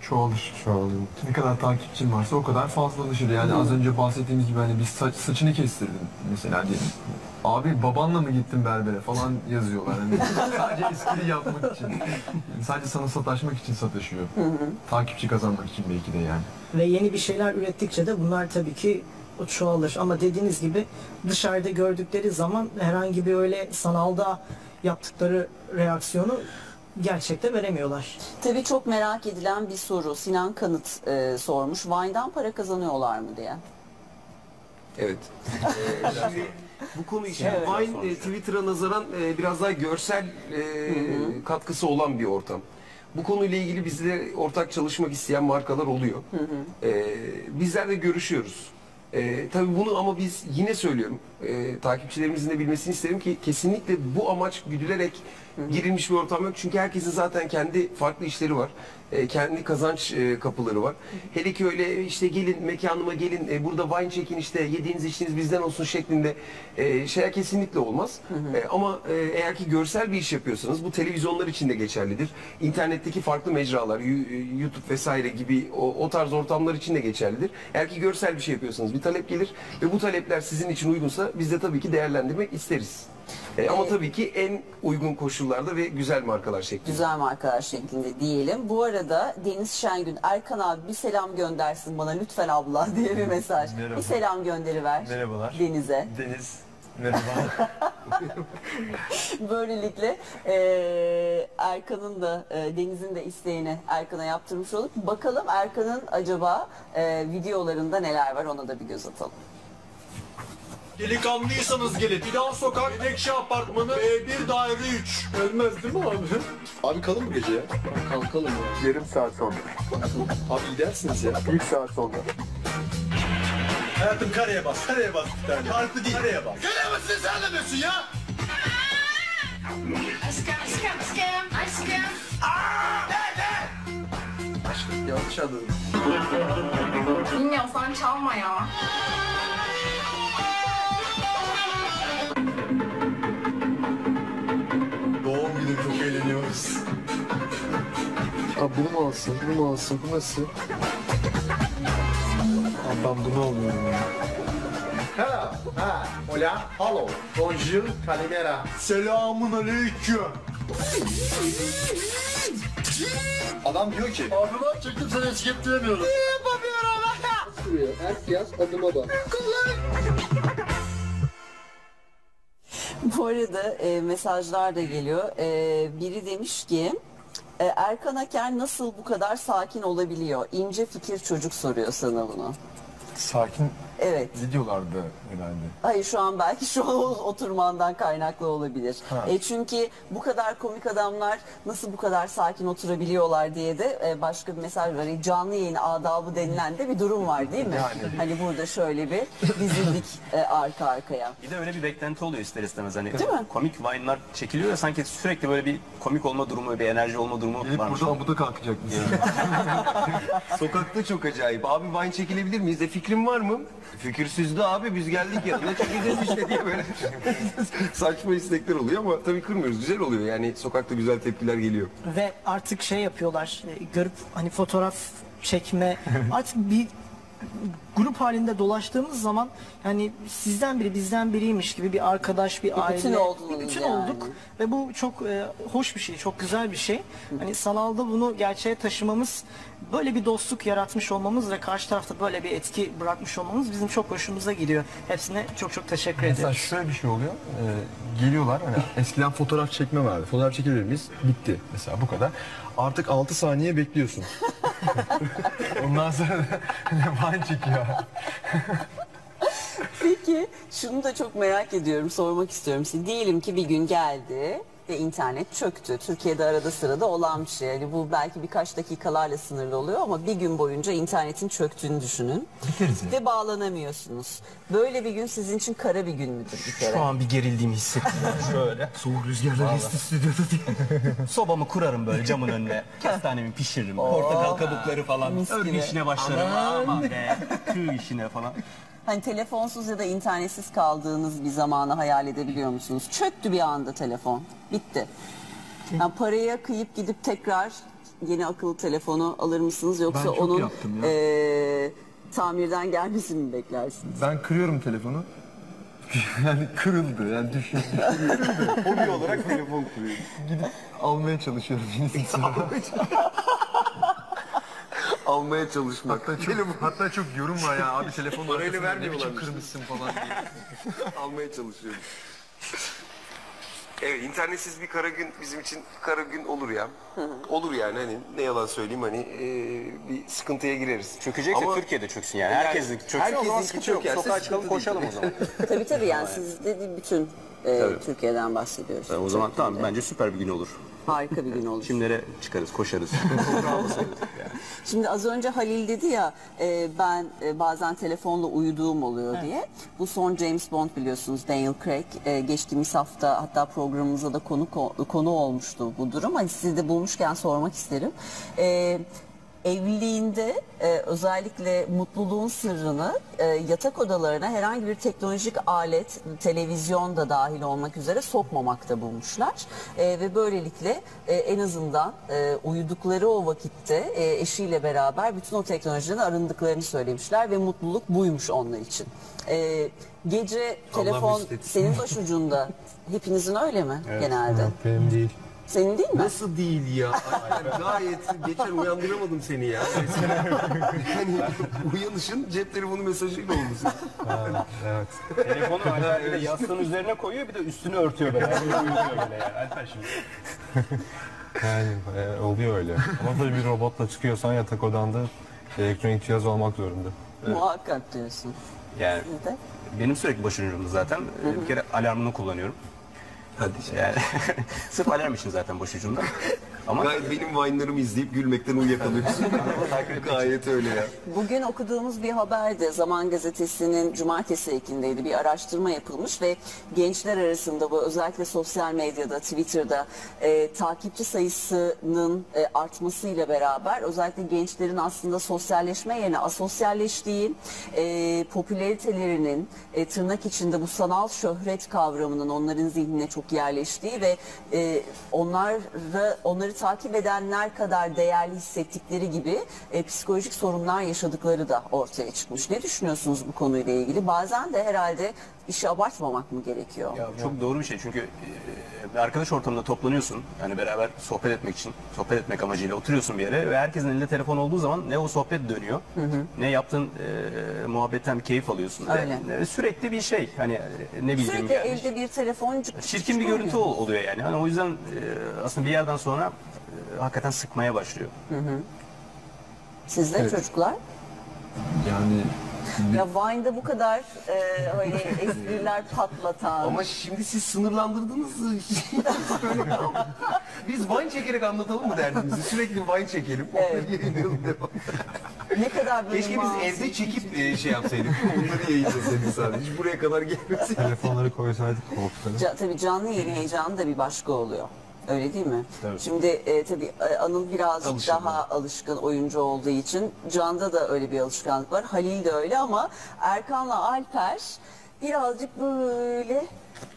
Çoğalır. Çoğalır. Ne kadar takipçin varsa o kadar fazlalaşır. Yani az önce bahsettiğimiz gibi hani bir saç, saçını kestirdin mesela diyelim. Abi babanla mı gittin berbere falan yazıyorlar. Hani sadece espri yapmak için. Yani sadece sana sataşmak için sataşıyor. Takipçi kazanmak için belki de yani. Ve yeni bir şeyler ürettikçe de bunlar tabii ki çoğalır. Ama dediğiniz gibi dışarıda gördükleri zaman herhangi bir öyle sanalda yaptıkları reaksiyonu gerçekte veremiyorlar. Tabii çok merak edilen bir soru. Sinan Kanıt e, sormuş. Vine'dan para kazanıyorlar mı diye. Evet. Ee, şimdi bu konu için Evet. Vine e, Twitter'a nazaran e, biraz daha görsel e, katkısı olan bir ortam. Bu konuyla ilgili bizle ortak çalışmak isteyen markalar oluyor. E, bizler de görüşüyoruz. E, tabii bunu ama biz yine söylüyorum. E, takipçilerimizin de bilmesini isterim ki kesinlikle bu amaç güdülerek girilmiş bir ortam yok. Çünkü herkesin zaten kendi farklı işleri var. E, kendi kazanç e, kapıları var. Hele ki öyle işte gelin mekanıma gelin e, burada wine çekin işte yediğiniz içtiğiniz bizden olsun şeklinde e, şeye kesinlikle olmaz. E, ama e, eğer ki görsel bir iş yapıyorsanız bu televizyonlar için de geçerlidir. İnternetteki farklı mecralar, e, YouTube vesaire gibi o, o tarz ortamlar için de geçerlidir. Eğer ki görsel bir şey yapıyorsanız bir talep gelir ve bu talepler sizin için uygunsa biz de tabii ki değerlendirmek isteriz. E, ama tabii ki en uygun koşullarda ve güzel markalar şeklinde. Güzel markalar şeklinde diyelim. Bu arada Deniz Şengün, Erkan abi bir selam göndersin bana lütfen abla diye bir mesaj. Merhaba. bir selam gönderiver Merhabalar. Deniz'e. Deniz. Merhaba. Böylelikle eee, Erkan'ın da eee, Deniz'in de isteğini Erkan'a yaptırmış olduk. Bakalım Erkan'ın acaba eee, videolarında neler var ona da bir göz atalım. Delikanlıysanız gelin. Fidan Sokak, Ekşi Apartmanı, B1 Daire 3. Ölmez değil mi abi? Abi kalın mı gece ya? Kalkalım ya. Yarım saat sonra. Abi gidersiniz ya. Bir saat sonra. Hayatım kareye bas, kareye bas bir tane. Çarpı değil, kareye bas. Kareye basın sen demiyorsun ya. Aşkım aşkım aşkım aşkım. Yanlış anladım. Bilmiyorsan çalma ya. Abi bunu mu alsın, bunu mu alsın, bu nasıl? Abi ben bunu alıyorum ya. Hello. Ha. Hola. Hello. Bonjour. Kalimera. Selamun aleyküm. Adam diyor ki. Abi ben çektim seni etiketleyemiyorum. Bu arada e, mesajlar da geliyor. E, biri demiş ki e, Erkan Aker nasıl bu kadar sakin olabiliyor? İnce fikir çocuk soruyor sana bunu. Sakin Evet. videolarda herhalde. Hayır şu an belki şu an oturmandan kaynaklı olabilir. Ha. E, çünkü bu kadar komik adamlar nasıl bu kadar sakin oturabiliyorlar diye de e, başka bir mesaj var. E, Canlı yayın adabı denilen de bir durum var değil mi? Yani. Hani burada şöyle bir dizildik e, arka arkaya. Bir de öyle bir beklenti oluyor ister istemez hani Değil mi? komik vine'lar çekiliyor ya sanki sürekli böyle bir komik olma durumu, bir enerji olma durumu Gelip varmış. burada amuda kalkacak mısın? Sokakta çok acayip. Abi wine çekilebilir miyiz? E fikrin var mı? Fikir sizde abi biz geldik yanına çekeceğiz işte diye böyle saçma istekler oluyor ama tabii kırmıyoruz. Güzel oluyor yani sokakta güzel tepkiler geliyor. Ve artık şey yapıyorlar, e, görüp hani fotoğraf çekme, artık bir grup halinde dolaştığımız zaman yani sizden biri bizden biriymiş gibi bir arkadaş, bir Bir aile, bütün bir bütün yani. olduk ve bu çok e, hoş bir şey, çok güzel bir şey. Hani sanalda bunu gerçeğe taşımamız, böyle bir dostluk yaratmış olmamız ve karşı tarafta böyle bir etki bırakmış olmamız bizim çok hoşumuza gidiyor. Hepsine çok çok teşekkür Mesela ederim. şöyle bir şey oluyor. Ee, geliyorlar hani eskiden fotoğraf çekme vardı. Fotoğraf çekilir miyiz? Bitti. Mesela bu kadar. Artık 6 saniye bekliyorsun. Ondan sonra da van çekiyor. Peki şunu da çok merak ediyorum, sormak istiyorum size. Diyelim ki bir gün geldi ve internet çöktü. Türkiye'de arada sırada olan bir şey. Yani bu belki birkaç dakikalarla sınırlı oluyor ama bir gün boyunca internetin çöktüğünü düşünün. Ve bağlanamıyorsunuz. Böyle bir gün sizin için kara bir gün müdür bir kere? Şu an bir gerildiğimi hissettim. Şöyle. Soğuk rüzgarlar esti stüdyoda diye. Sobamı kurarım böyle camın önüne. Kestanemi pişiririm. Portakal kabukları falan. Mis Örgü işine başlarım. Aman be. Kığ işine falan. Hani telefonsuz ya da internetsiz kaldığınız bir zamanı hayal edebiliyor musunuz? Çöktü bir anda telefon. Bitti. Yani paraya kıyıp gidip tekrar yeni akıllı telefonu alır mısınız yoksa Ben çok onun yaptım ya. e, tamirden gelmesini mi beklersiniz? Ben kırıyorum telefonu. yani kırıldı yani düşüyor. Hobi olarak telefon kuruyor. Almaya çalışıyorum yenisini sonra. Almaya çalışmak. hatta çok, hatta çok yorum var ya abi telefonu Parayla vermiyorlar kırmışsın falan diye. Almaya çalışıyorum. Evet internetsiz bir kara gün bizim için kara gün olur ya. Olur yani hani ne yalan söyleyeyim hani e, bir sıkıntıya gireriz. Çökecekse Ama- Türkiye'de çöksün yani. Herkesin çöksün o zaman sıkıntı yok. Sokağa çıkalım koşalım o zaman. tabii tabii yani siz de bütün e, Türkiye'den bahsediyoruz. o zaman tamam bence süper bir gün olur. Harika bir gün olur. Kimlere çıkarız, koşarız. Şimdi az önce Halil dedi ya e, ben e, bazen telefonla uyuduğum oluyor diye. Bu son James Bond biliyorsunuz Daniel Craig e, geçtiğimiz hafta hatta programımıza da konu konu olmuştu bu durum. Hani sizi de bulmuşken sormak isterim. E, evliliğinde e, özellikle mutluluğun sırrını e, yatak odalarına herhangi bir teknolojik alet, televizyon da dahil olmak üzere sokmamakta bulmuşlar. E, ve böylelikle e, en azından e, uyudukları o vakitte e, eşiyle beraber bütün o teknolojiden arındıklarını söylemişler ve mutluluk buymuş onlar için. E, gece telefon senin başucunda. Hepinizin öyle mi genelde? Benim değil. Senin değil mi? Nasıl değil ya? Aynen, gayet geçen uyandıramadım seni ya. yani uyanışın cep telefonu mesajıyla olmuş. Evet. Telefonu Alper bir de yastığın üzerine koyuyor bir de üstünü örtüyor böyle. Böyle uyutuyor böyle yani. Alper şimdi. Yani e, oluyor öyle. Ama tabii bir robotla çıkıyorsan yatak odanda elektronik cihaz olmak zorunda. Muhakkak diyorsun. Yani Neden? benim sürekli başucumda zaten. Bir kere alarmını kullanıyorum. Hadi. Yani sırf alarm için zaten başucumda. Ama Gayet benim Vine'larımı izleyip gülmekten uyuyakalıyorsun. Gayet öyle ya. Bugün okuduğumuz bir haberde Zaman Gazetesi'nin cumartesi ekindeydi bir araştırma yapılmış ve gençler arasında bu özellikle sosyal medyada, Twitter'da e, takipçi sayısının e, artmasıyla beraber özellikle gençlerin aslında sosyalleşme yerine asosyalleştiği, e, popülaritelerinin e, tırnak içinde bu sanal şöhret kavramının onların zihnine çok yerleştiği ve e, onları onları takip edenler kadar değerli hissettikleri gibi e, psikolojik sorunlar yaşadıkları da ortaya çıkmış. Ne düşünüyorsunuz bu konuyla ilgili? Bazen de herhalde işi abartmamak mı gerekiyor? Ya çok doğru bir şey çünkü e, bir arkadaş ortamında toplanıyorsun yani beraber sohbet etmek için sohbet etmek amacıyla oturuyorsun bir yere ve herkesin elinde telefon olduğu zaman ne o sohbet dönüyor ne yaptığın e, muhabbetten bir keyif alıyorsun Öyle. Ve, e, sürekli bir şey hani e, ne bileyim Sürekli yani elde bir telefon çirkin bir görüntü ol- oluyor yani hani o yüzden e, aslında bir yerden sonra e, hakikaten sıkmaya başlıyor. Sizde çocuklar? Yani Ya Vine'da bu kadar e, hani espriler patlatan. Ama şimdi siz sınırlandırdınız. Böyle. Biz Vine çekerek anlatalım mı derdimizi? Sürekli Vine çekelim. Yayınlayalım devam. ne kadar böyle Keşke biz masum. evde çekip e, şey yapsaydık. Onları yayınlasaydık sadece. Hiç buraya kadar gelmesin. Telefonları koysaydık koltuklara. Ca- tabii canlı yayın heyecanı da bir başka oluyor. Öyle değil mi? Tabii. Şimdi e, tabii e, Anıl birazcık daha alışkın oyuncu olduğu için Can'da da öyle bir alışkanlık var. Halil de öyle ama Erkan'la Alper birazcık böyle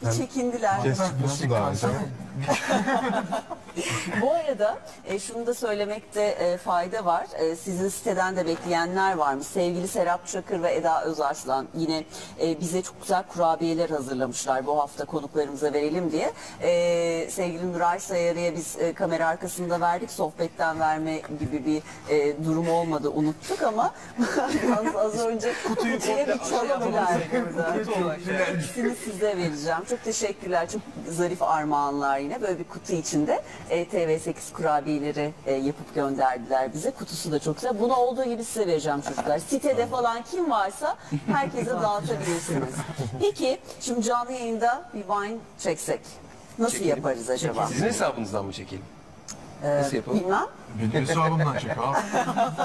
bir çekindiler. Ses çıkması daha önce. Bu arada e, şunu da söylemekte e, fayda var. E, sizin siteden de bekleyenler var mı? Sevgili Serap Çakır ve Eda Özarslan yine e, bize çok güzel kurabiyeler hazırlamışlar bu hafta konuklarımıza verelim diye. E, sevgili Nuray Sayarı'ya biz e, kamera arkasında verdik. Sohbetten verme gibi bir e, durum olmadı. Unuttuk ama az, az önce kutuyu bir çalamadılar burada. İkisini size vereceğim. Çok teşekkürler. Çok zarif armağanlar yine. Böyle bir kutu içinde TV8 kurabiyeleri e, yapıp gönderdiler bize. Kutusu da çok güzel. Bunu olduğu gibi size vereceğim çocuklar. Sitede falan kim varsa herkese dağıtabilirsiniz. Peki şimdi canlı yayında bir wine çeksek. Nasıl Çekelim. yaparız acaba? Sizin hesabınızdan mı çekelim? Ee, Nasıl yapalım? Bilmem. benim hesabımdan çek abi.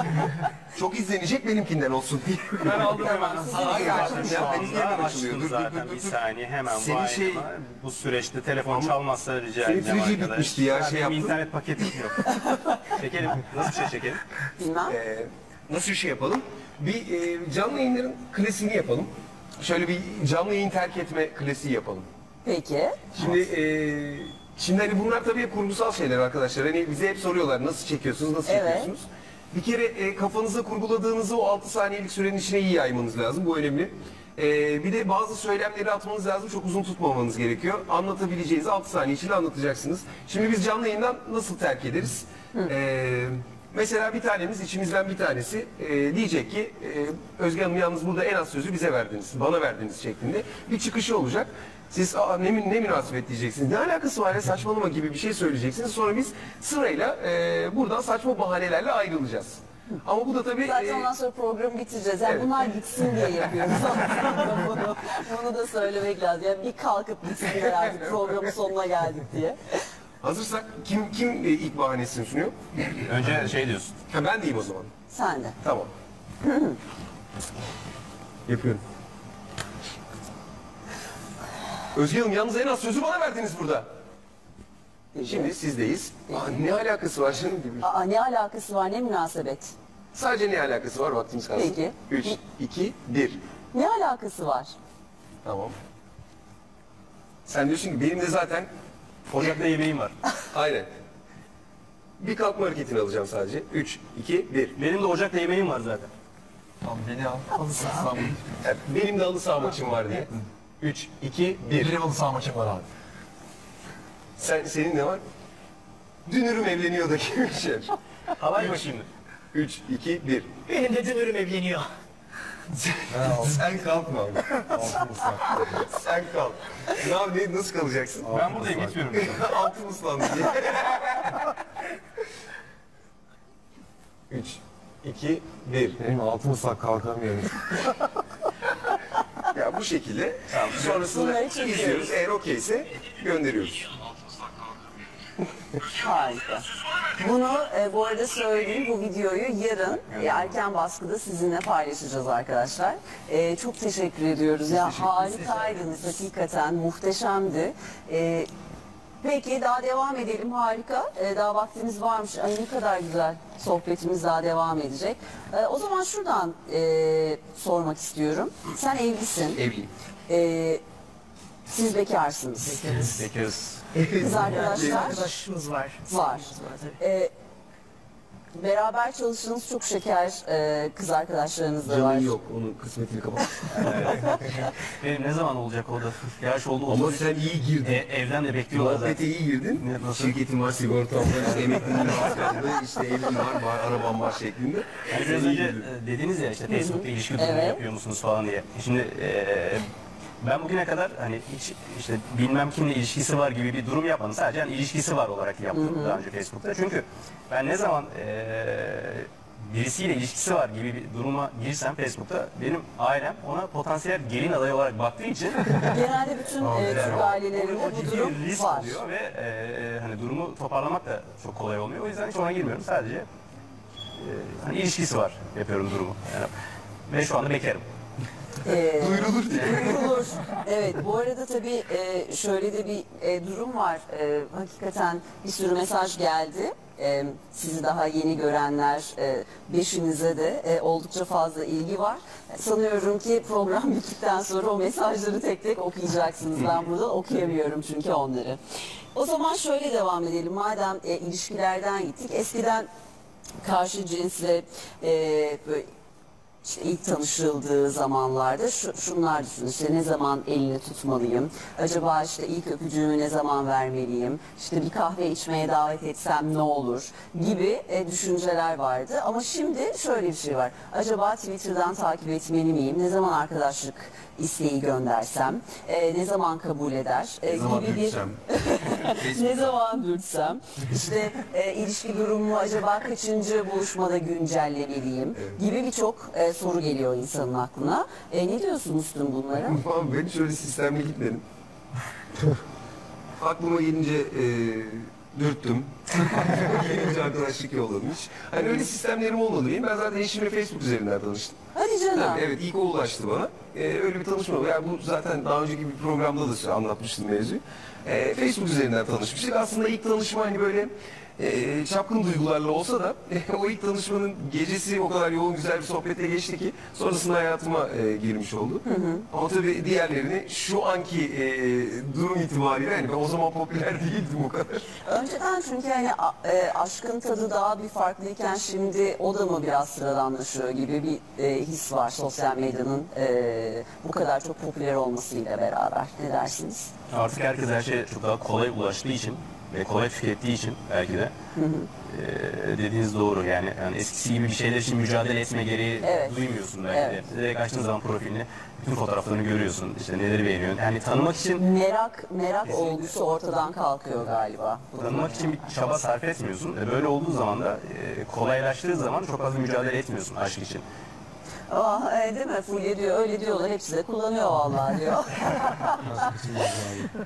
Çok izlenecek benimkinden olsun diye. Ben aldım hemen. Hayır, açtım ya. Ben izleyemedim Açtım açılıyor. Dur, dur, zaten dur, bir dur. saniye hemen Senin Senin şey- bu süreçte telefon çalmazsa rica Senin edeceğim 3G arkadaş. bitmişti ya, şey benim yaptın. internet paketim yok. çekelim. Nasıl bir şey çekelim? Bilmem. Ee, nasıl bir şey yapalım? Bir e, canlı yayınların klasiğini yapalım. Şöyle bir canlı yayın terk etme klasiği yapalım. Peki. Şimdi e, Şimdi hani bunlar tabii hep kurgusal şeyler arkadaşlar. Hani bize hep soruyorlar nasıl çekiyorsunuz, nasıl Evet. çekiyorsunuz? Bir kere e, kafanızda kurguladığınızı o 6 saniyelik sürenin içine iyi yaymanız lazım. Bu önemli. E, bir de bazı söylemleri atmanız lazım. Çok uzun tutmamanız gerekiyor. Anlatabileceğinizi 6 saniye içinde anlatacaksınız. Şimdi biz canlı yayından nasıl terk ederiz? E, mesela bir tanemiz, içimizden bir tanesi e, diyecek ki e, Özge Hanım yalnız burada en az sözü bize verdiniz, bana verdiniz şeklinde bir çıkışı olacak. Siz Aa, ne, ne münasebet diyeceksiniz, ne alakası var ya saçmalama gibi bir şey söyleyeceksiniz. Sonra biz sırayla e, buradan saçma bahanelerle ayrılacağız. Ama bu da tabii... Zaten e, ondan sonra programı bitireceğiz. Yani evet. bunlar gitsin diye yapıyoruz aslında bunu. Bunu da söylemek lazım. Yani bir kalkıp gitsinler artık programın sonuna geldik diye. hazırsak kim kim e, ilk bahanesini sunuyor? Önce şey diyorsun. Ha, ben diyeyim o zaman. Sen de. Tamam. Yapıyorum. Özge Hanım yalnız en az sözü bana verdiniz burada. Şimdi sizdeyiz. Aa, ne alakası var şimdi? Aa, ne alakası var ne münasebet? Sadece ne alakası var vaktimiz kalsın. Peki. 3, 2, 1. Ne alakası var? Tamam. Sen diyorsun ki benim de zaten Ocakta yemeğim var. aynen. Bir kalkma hareketini alacağım sadece. 3, 2, 1. Benim de ocakta yemeğim var zaten. Tamam beni al. Halı saha. Yani benim de halı saha maçım var diye. 3, 2, 1. Benim halı saha maçım var abi. Sen, senin ne var? Dünürüm evleniyor da bir şey. Halay mı şimdi? 3, 2, 1. Benim de dünürüm evleniyor. Sen kalkma abi. Sen kalk. Ne abi ne, nasıl kalacaksın? Ben buradayım gitmiyorum. Altın ıslandı diye. 3, 2, 1. Benim altım ıslak kalkamıyorum. Bu şekilde sonrasında Bunları çekiyoruz. izliyoruz. Eğer okeyse gönderiyoruz. Harika. Bunu e, bu arada söyleyeyim bu videoyu yarın e, erken baskıda sizinle paylaşacağız arkadaşlar. E, çok teşekkür ediyoruz. Ya harikaydınız hakikaten muhteşemdi. E, peki daha devam edelim harika. E, daha vaktimiz varmış. Ay ne kadar güzel sohbetimiz daha devam edecek. E, o zaman şuradan e, sormak istiyorum. Sen evlisin. Evliyim. E, siz bekarsınız. Bekarız. Kız arkadaşlar Arkadaşımız var. var. Ee, beraber çalıştığınız çok şeker e, kız arkadaşlarınız da var. Canın yok. Onun kısmetini kapat. Benim ne zaman olacak o da? Yaş oldu. Ama sen iyi girdin. E, evden de bekliyorlar Muhabbete zaten. iyi girdin. Ne, nasıl? Şirketin var, sigortam var, işte emekliliğin var, kaldı, işte evim var, var, arabam var şeklinde. Yani biraz önce girdin. e, dediniz ya işte Facebook'ta ilişki durumu Evet. yapıyor musunuz falan diye. Şimdi e, ben bugüne kadar hani hiç işte bilmem kimle ilişkisi var gibi bir durum yapmadım. Sadece hani ilişkisi var olarak yaptım daha önce Facebook'ta. Çünkü ben ne zaman e, birisiyle ilişkisi var gibi bir duruma girsem Facebook'ta benim ailem ona potansiyel gelin adayı olarak baktığı için Genelde bütün e, Türk ailelerinde bu durum risk var. oluyor ve e, hani durumu toparlamak da çok kolay olmuyor. O yüzden hiç ona girmiyorum. Sadece e, hani ilişkisi var yapıyorum durumu. Yani, ve şu anda bekarım. Ee, Duyurulur diye. Duyurulur. Evet bu arada tabii e, şöyle de bir e, durum var. E, hakikaten bir sürü mesaj geldi. E, sizi daha yeni görenler, e, beşinize de e, oldukça fazla ilgi var. Sanıyorum ki program bittikten sonra o mesajları tek tek okuyacaksınız. Ben burada okuyamıyorum çünkü onları. O zaman şöyle devam edelim. Madem e, ilişkilerden gittik. Eskiden karşı cinsle e, böyle işte ilk tanışıldığı zamanlarda şu, şunlar düşün işte ne zaman elini tutmalıyım? Acaba işte ilk öpücüğümü ne zaman vermeliyim? İşte bir kahve içmeye davet etsem ne olur? Gibi e, düşünceler vardı. Ama şimdi şöyle bir şey var. Acaba Twitter'dan takip etmeli miyim? Ne zaman arkadaşlık isteği göndersem? E, ne zaman kabul eder? E, Zaman gibi bir. ne zaman dürtsem işte e, ilişki durumumu acaba kaçıncı buluşmada güncellemeliyim gibi birçok e, soru geliyor insanın aklına. E, ne diyorsunuz tüm bunlara? Abi ben hiç öyle sistemli gitmedim. Aklıma gelince e, dürttüm. gelince arkadaşlık yollamış. Hani öyle sistemlerim olmadı benim. Ben zaten eşimle Facebook üzerinden tanıştım. Hadi canım. Tabii, evet ilk o ulaştı bana. Ee, öyle bir tanışma. Yani bu zaten daha önceki bir programda da anlatmıştım mevzuyu. Ee, Facebook üzerinden tanışmıştık. Aslında ilk tanışma hani böyle e, çapkın duygularla olsa da e, o ilk tanışmanın gecesi o kadar yoğun güzel bir sohbete geçti ki sonrasında hayatıma e, girmiş oldu. Ama tabii diğerlerini şu anki e, durum itibariyle ben o zaman popüler değildim o kadar. Önceden çünkü hani a- e, aşkın tadı daha bir farklıyken şimdi o da mı biraz sıradanlaşıyor gibi bir e, his var sosyal medyanın e, bu kadar çok popüler olmasıyla beraber. Ne dersiniz? Artık herkes her şeye çok daha kolay ulaştığı için ve kolay tükettiği için belki de eee, dediğiniz doğru yani, yani eskisi gibi bir şeyler için mücadele etme gereği Evet. duymuyorsun belki Evet. de. Direkt açtığın zaman profilini bütün fotoğraflarını görüyorsun. işte neleri beğeniyorsun. Yani tanımak için Merak merak olgusu ortadan kalkıyor galiba. tanımak için bir çaba sarf etmiyorsun. E, Böyle olduğu zaman da e, kolaylaştığı zaman çok fazla mücadele etmiyorsun aşk için. Aa, e, değil mi? Fulya diyor öyle diyorlar hepsi de kullanıyor vallahi diyor.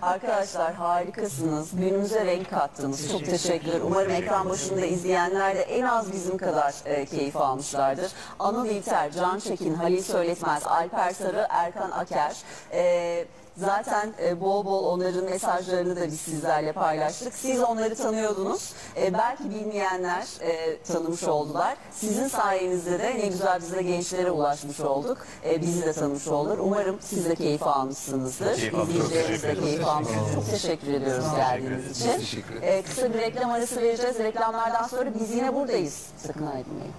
Arkadaşlar harikasınız. Günümüze renk kattınız. Çok teşekkürler. Umarım ekran başında izleyenler de en az bizim kadar e, keyif almışlardır. Anıl İlter, Can Çekin, Halil Söyletmez, Alper Sarı, Erkan Aker. E, Zaten e, bol bol onların mesajlarını da biz sizlerle paylaştık. Siz onları tanıyordunuz. E, belki bilmeyenler e, tanımış oldular. Sizin sayenizde de ne güzel biz de gençlere ulaşmış olduk. E, bizi de tanımış oldular. Umarım siz de keyif almışsınızdır. Keyif İzleyicileriniz de keyif almışsınız. Çok teşekkür ediyoruz geldiğiniz için. Teşekkür ederim. E, kısa bir reklam arası vereceğiz. Reklamlardan sonra biz yine buradayız. Sakın ayrılmayın.